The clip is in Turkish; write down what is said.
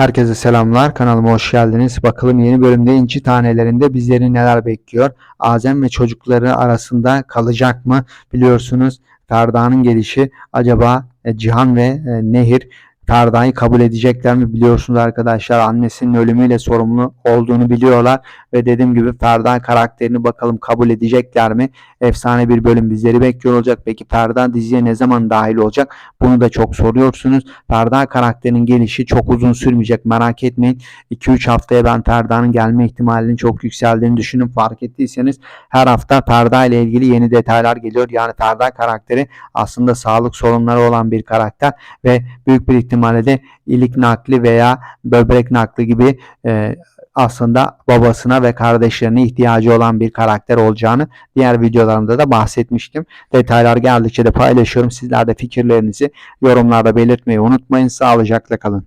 Herkese selamlar. Kanalıma hoş geldiniz. Bakalım yeni bölümde inci tanelerinde bizleri neler bekliyor? Azem ve çocukları arasında kalacak mı? Biliyorsunuz Ferda'nın gelişi acaba e, Cihan ve e, Nehir Ferda'yı kabul edecekler mi? Biliyorsunuz arkadaşlar annesinin ölümüyle sorumlu olduğunu biliyorlar ve dediğim gibi Ferda karakterini bakalım kabul edecekler mi? Efsane bir bölüm bizleri bekliyor olacak. Peki Ferda diziye ne zaman dahil olacak? Bunu da çok soruyorsunuz. Ferda karakterinin gelişi çok uzun sürmeyecek merak etmeyin. 2-3 haftaya ben Ferda'nın gelme ihtimalinin çok yükseldiğini düşünüp fark ettiyseniz her hafta Ferda ile ilgili yeni detaylar geliyor. Yani Ferda karakteri aslında sağlık sorunları olan bir karakter ve büyük bir ihtimalle de ilik nakli veya böbrek nakli gibi e, aslında babasına ve kardeşlerine ihtiyacı olan bir karakter olacağını diğer videolarımda da bahsetmiştim. Detaylar geldikçe de paylaşıyorum. Sizler de fikirlerinizi yorumlarda belirtmeyi unutmayın. Sağlıcakla kalın.